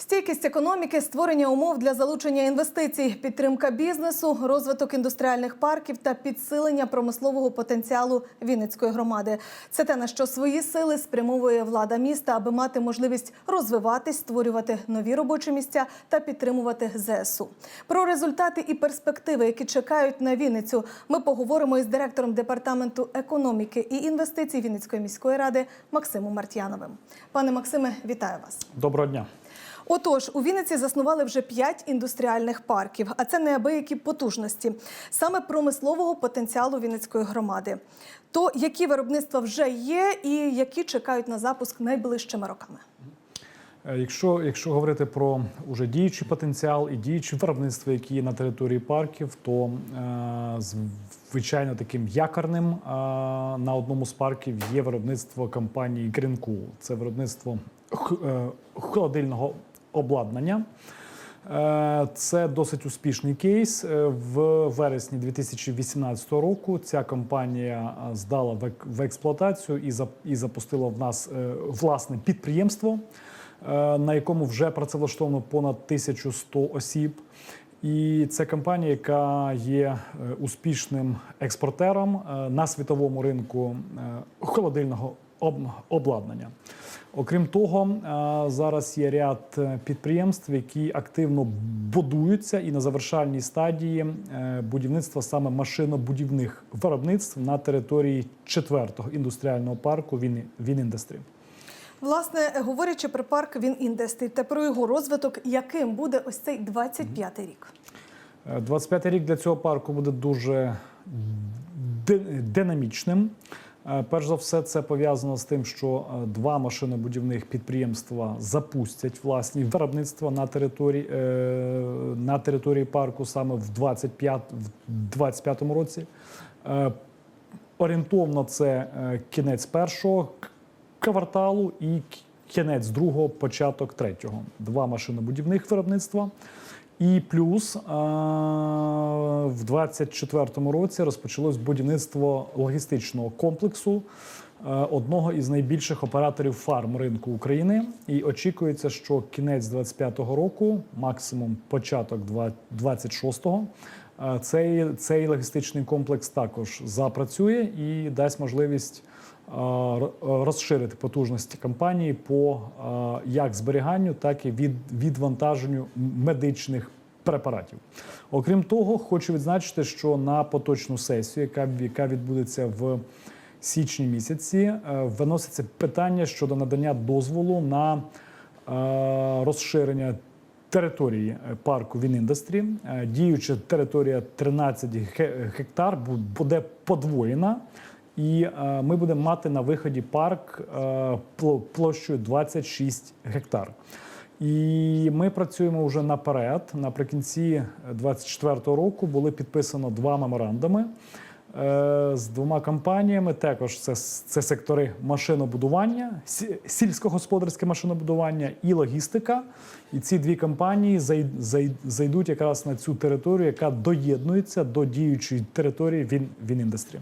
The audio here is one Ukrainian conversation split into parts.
Стійкість економіки, створення умов для залучення інвестицій, підтримка бізнесу, розвиток індустріальних парків та підсилення промислового потенціалу Вінницької громади. Це те, на що свої сили спрямовує влада міста, аби мати можливість розвиватись, створювати нові робочі місця та підтримувати ЗСУ. Про результати і перспективи, які чекають на Вінницю, ми поговоримо із директором департаменту економіки і інвестицій Вінницької міської ради Максимом Мартьяновим. Пане Максиме, вітаю вас. Доброго дня. Отож, у Вінниці заснували вже п'ять індустріальних парків, а це неабиякі потужності саме промислового потенціалу Вінницької громади. То які виробництва вже є, і які чекають на запуск найближчими роками? Е, Якщо, якщо говорити про уже діючий потенціал і діючі виробництва, які є на території парків, то е, звичайно таким якорним е, на одному з парків є виробництво компанії Greencool. Це виробництво холодильного обладнання. Е, Це досить успішний кейс. Е, В вересні 2018 року ця компанія здала в експлуатацію і за- і запустила в нас е, власне підприємство, на якому вже працевлаштовано понад 1100 осіб. І це компанія, яка є успішним експортером на світовому ринку холодильного обладнання. Окрім того, е, зараз є ряд е, підприємств, які активно будуються і на завершальній стадії е, будівництва саме машинобудівних виробництв на території четвертого індустріального парку Він Вініндустрі. Власне, говорячи про парк Вініндестрі та про його розвиток, яким буде ось цей 25-й рік? 25-й рік для цього парку буде дуже динамічним. Е, Перш за все, це пов'язано з тим, що е, два машинобудівних підприємства запустять власні виробництва на території, е, на території парку саме в 25, році. Орієнтовно це кінець першого кварталу і кінець другого, початок третього. Два машинобудівних виробництва. І плюс в 24-му році розпочалось будівництво логістичного комплексу одного із найбільших операторів фарм ринку України. І очікується, що кінець 25-го року, максимум початок 26-го, е, цей, цей логістичний комплекс також запрацює і дасть можливість розширити потужності компанії по як зберіганню, так і від, відвантаженню медичних препаратів. Окрім того, хочу відзначити, що на поточну сесію, яка, яка відбудеться в січні місяці, е, виноситься питання щодо надання дозволу на е, розширення території е, парку Вініндустрі. Е, Діюча територія 13 гектар буде подвоєна. І е, ми будемо мати на виході парк е, пл- площею 26 гектар. І ми працюємо вже наперед. Наприкінці 24-го року були підписано два меморандуми е, з двома компаніями. Також це, це сектори машинобудування, сільськогосподарське машинобудування і логістика. І ці дві компанії зай- зай- зайдуть якраз на цю територію, яка доєднується до діючої території Він, Вініндустрі.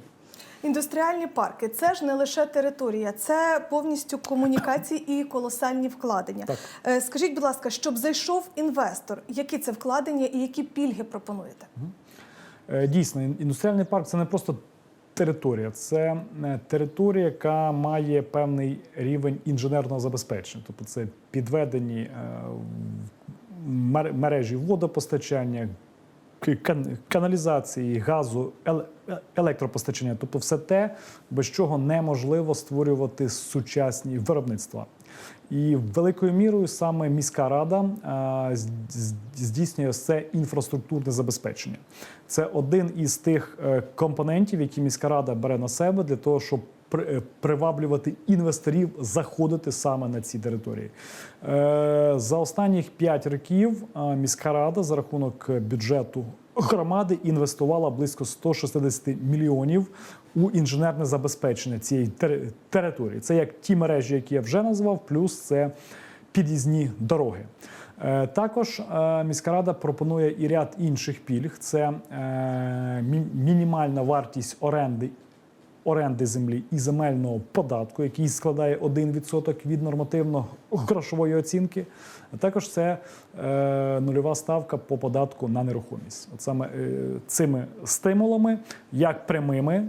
Індустріальні парки це ж не лише територія, це повністю комунікації і колосальні вкладення. Так. Е, Скажіть, будь ласка, щоб зайшов інвестор, які це вкладення і які пільги пропонуєте? Е, Дійсно, індустріальний парк це не просто територія, це е, територія, яка має певний рівень інженерного забезпечення. Тобто це підведені мережі водопостачання, каналізації, газу, електропостачання, тобто все те, без чого неможливо створювати сучасні виробництва. І великою мірою саме міська рада здійснює все інфраструктурне забезпечення. Це один із тих е, компонентів, які міська рада бере на себе для того, щоб приваблювати інвесторів заходити саме на ці території. Е, За останніх 5 років міська рада за рахунок бюджету громади інвестувала близько 160 мільйонів у інженерне забезпечення цієї території. Це як ті мережі, які я вже назвав, плюс це під'їзні дороги. Е, Також е, міська рада пропонує і ряд інших пільг: це е, мінімальна вартість оренди оренди землі і земельного податку, який складає 1% від нормативно-грошової оцінки. А також це е, нульова ставка по податку на нерухомість. От саме е, цими стимулами, як прямими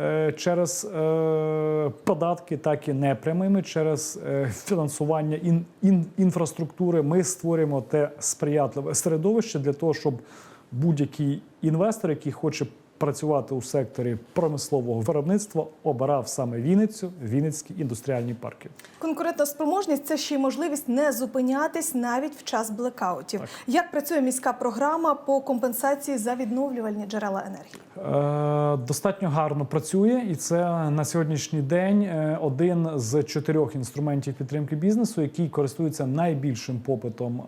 е, через е, податки, так і непрямими через е, фінансування ін, ін, інфраструктури, ми створюємо те сприятливе середовище для того, щоб будь-який інвестор, який хоче працювати у секторі промислового виробництва, обирав саме Вінницю, Вінницькі індустріальні парки. Конкурентна спроможність це ще й можливість не зупинятись навіть в час блекаутів. Так. Як працює міська програма по компенсації за відновлювальні джерела енергії? Е, Достатньо гарно працює, і це на сьогоднішній день е, один з чотирьох інструментів підтримки бізнесу, який користується найбільшим попитом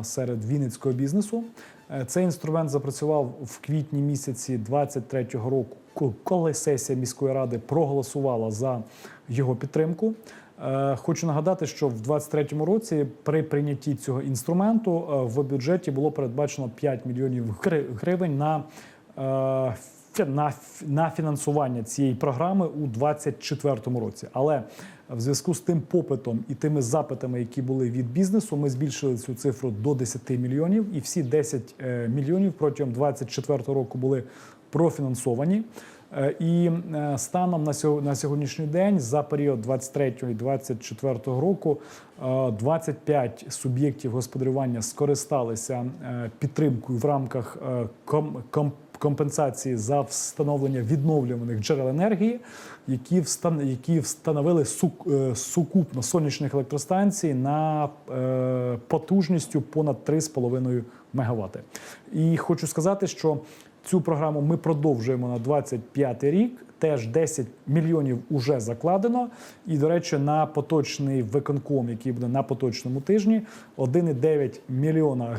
е, серед вінницького бізнесу. Е, Цей інструмент запрацював в квітні місяці 23-го року, ко- коли сесія міської ради проголосувала за його підтримку. Е, Хочу нагадати, що в 23-му році при прийнятті цього інструменту е, в бюджеті було передбачено 5 мільйонів гривень на на, на фінансування цієї програми у 2024 році. Але в зв'язку з тим попитом і тими запитами, які були від бізнесу, ми збільшили цю цифру до 10 мільйонів, і всі 10 е, мільйонів протягом 2024 року були профінансовані. Е, І е, станом на сьо- на сьогоднішній день за період 23 і 24 року е, 25 суб'єктів господарювання скористалися підтримкою в рамках е, ком- ком- компенсації за встановлення відновлюваних джерел енергії, які встан- які встановили сук- е, сукупно сонячних електростанцій на е, потужністю понад 3,5 МВт. І хочу сказати, що Цю програму ми продовжуємо на 25 рік. Теж 10 мільйонів уже закладено. І, до речі, на поточний виконком, який буде на поточному тижні, 1,9 мільйона,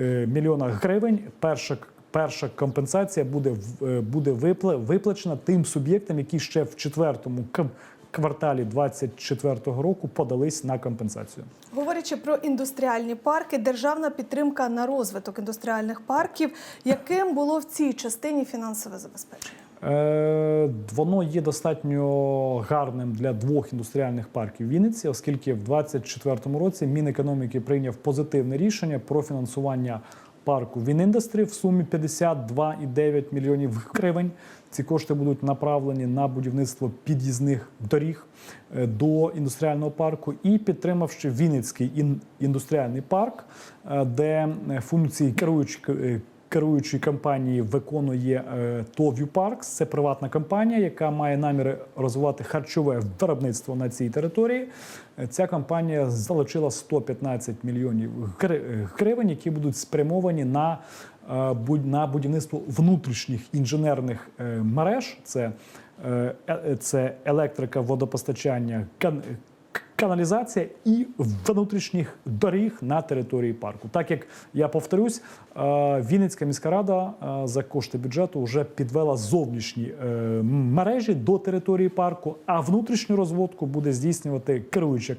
е, мільйона гривень. Перша перша компенсація буде е, буде випла- виплачена тим суб'єктам, які ще в четвертому кв- кварталі 2024 року подались на компенсацію. Говорячи про індустріальні парки, державна підтримка на розвиток індустріальних парків, яким було в цій частині фінансове забезпечення? Е, Воно є достатньо гарним для двох індустріальних парків Вінниці, оскільки в 2024 році Мінекономіки прийняв позитивне рішення про фінансування парку Вініндастрі в сумі 52,9 мільйонів гривень. Ці кошти будуть направлені на будівництво під'їзних доріг е, до індустріального парку і підтримавши Вінницький ін- індустріальний парк, е, де е, функції керуючі керуючої компанії виконує е, ТОВ'ю Паркс. Це приватна компанія, яка має наміри розвивати харчове виробництво на цій території. Е, Ця компанія залучила 115 мільйонів е, гривень, які будуть спрямовані на, на будівництво внутрішніх інженерних мереж. Це, це електрика, водопостачання, каналізація і внутрішніх доріг на території парку. Так як я повторюсь, е, Вінницька міська рада е, за кошти бюджету вже підвела зовнішні е, мережі до території парку, а внутрішню розводку буде здійснювати керуюча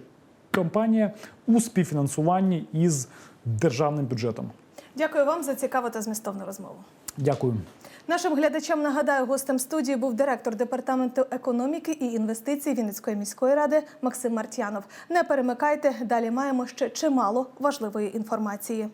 компанія у співфінансуванні із державним бюджетом. Дякую вам за цікаву та змістовну розмову. Дякую. Нашим глядачам нагадаю, гостем студії був директор департаменту економіки і інвестицій Вінницької міської ради Максим Мартянов. Не перемикайте, далі маємо ще чимало важливої інформації.